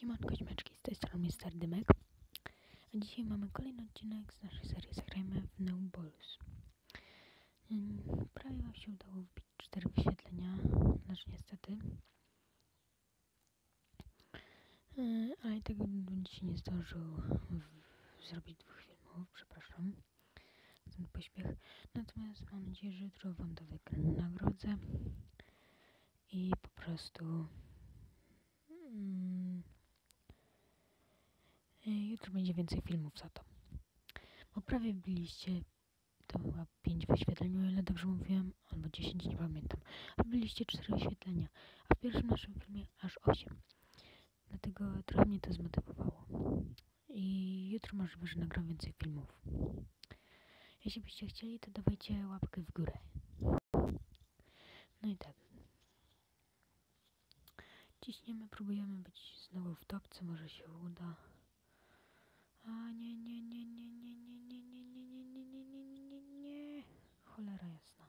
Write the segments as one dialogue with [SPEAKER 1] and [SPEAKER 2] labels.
[SPEAKER 1] Siemanko, śmieczki, z tej strony Mister Dymek. A dzisiaj mamy kolejny odcinek z naszej serii Zagrajmy w Neobolus. Mm, Prawie wam się udało wbić cztery wyświetlenia, lecz niestety. Yy, Ale i tego bym dzisiaj nie zdążył zrobić dwóch filmów, przepraszam za ten pośpiech. Natomiast mam nadzieję, że jutro wam to wynagrodzę i po prostu Mm. Jutro będzie więcej filmów za to. Bo prawie byliście, to chyba 5 wyświetleń, o ile dobrze mówiłem, albo 10, nie pamiętam. A byliście 4 wyświetlenia, a w pierwszym naszym filmie aż 8. Dlatego trochę mnie to zmotywowało. I jutro możliwe, że nagram więcej filmów. Jeśli byście chcieli, to dawajcie łapkę w górę. No i tak. Ciśniemy, próbujemy być znowu w topce, może się uda. A nie, nie, nie, nie, nie, nie, nie, nie, nie, nie, nie, nie, nie, nie, nie, nie. Cholera jasna.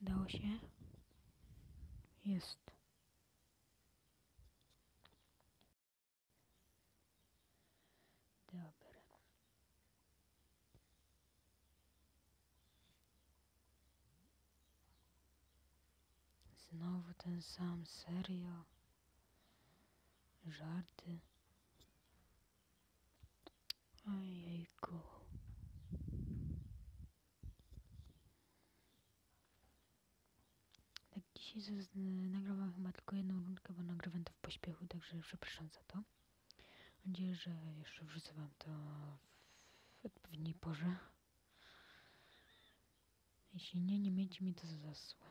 [SPEAKER 1] Udało się? Jest. Dobra. Znowu ten sam, serio? Żarty? Zaz- nagrywam chyba tylko jedną rundkę, bo nagrywam to w pośpiechu, także przepraszam za to. Mam nadzieję, że jeszcze wrzucę wam to w odpowiedniej porze. Jeśli nie, nie miejcie mi to za zasłę.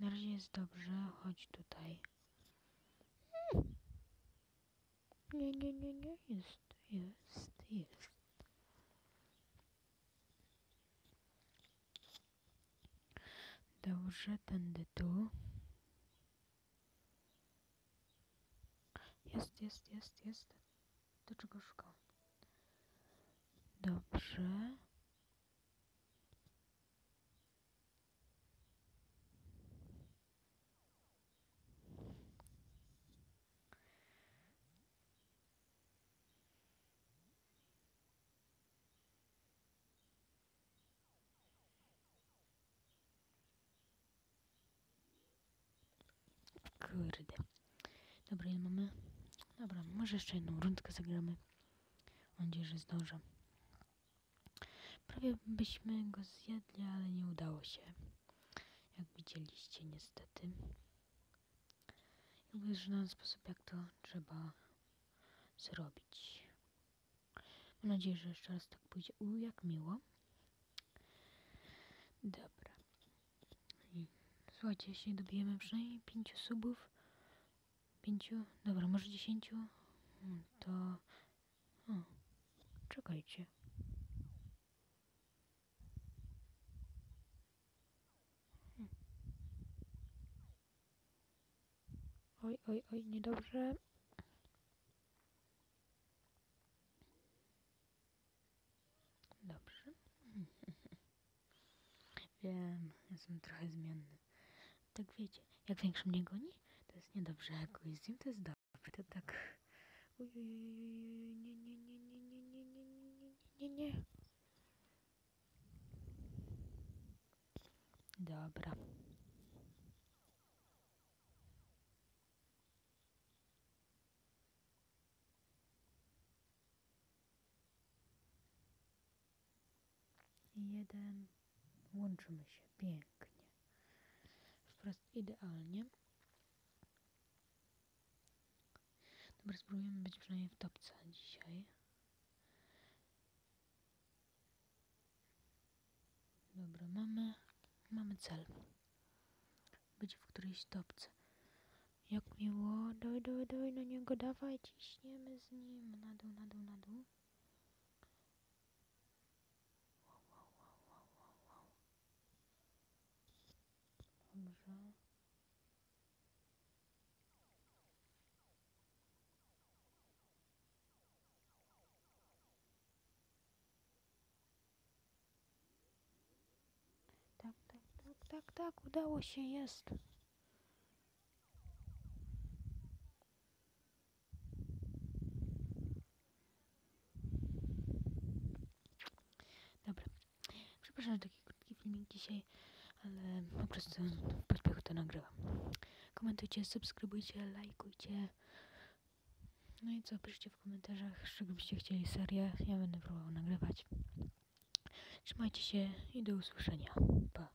[SPEAKER 1] Na razie jest dobrze, chodź tutaj. Nie, nie, nie, nie, jest, jest, jest. Dobrze, tędy tu. Jest, jest, jest, jest. Do czego szukam? Dobrze. Kurde. Dobra, ile mamy? Dobra, może jeszcze jedną rundkę zagramy. Mam nadzieję, że zdążę. Prawie byśmy go zjedli, ale nie udało się. Jak widzieliście, niestety. Jakby znany sposób, jak to trzeba zrobić. Mam nadzieję, że jeszcze raz tak pójdzie. U, jak miło. Dobra. Słuchajcie, jeśli dobijemy przynajmniej pięciu subów, pięciu, dobra, może dziesięciu, mm, to... O, czekajcie. Hmm. Oj, oj, oj, niedobrze. Dobrze. Wiem, jestem trochę zmienny. Tak wiecie, jak większy mnie goni, to jest niedobrze, jak go zjem, to jest dobre. To tak... Uj, nie, nie, nie, nie, nie, nie, nie, nie, nie, nie, nie. Dobra. Jeden. Łączymy się pięknie. Wprost idealnie. Dobra, spróbujemy być przynajmniej w topce dzisiaj. Dobra, mamy, mamy cel. Być w którejś topce. Jak miło, doj, doj, doj, na niego dawaj, ciśniemy z nim, na dół, na dół, na dół. Dobrze. Tak, tak, tak. tak, tak, udało się, jest. Dobra. Przepraszam, że taki krótki filmik dzisiaj, ale po prostu w pośpiechu to nagrywam. Komentujcie, subskrybujcie, lajkujcie. No i co, piszcie w komentarzach, z czego byście chcieli serię. Ja będę próbował nagrywać. Trzymajcie się i do usłyszenia. Pa.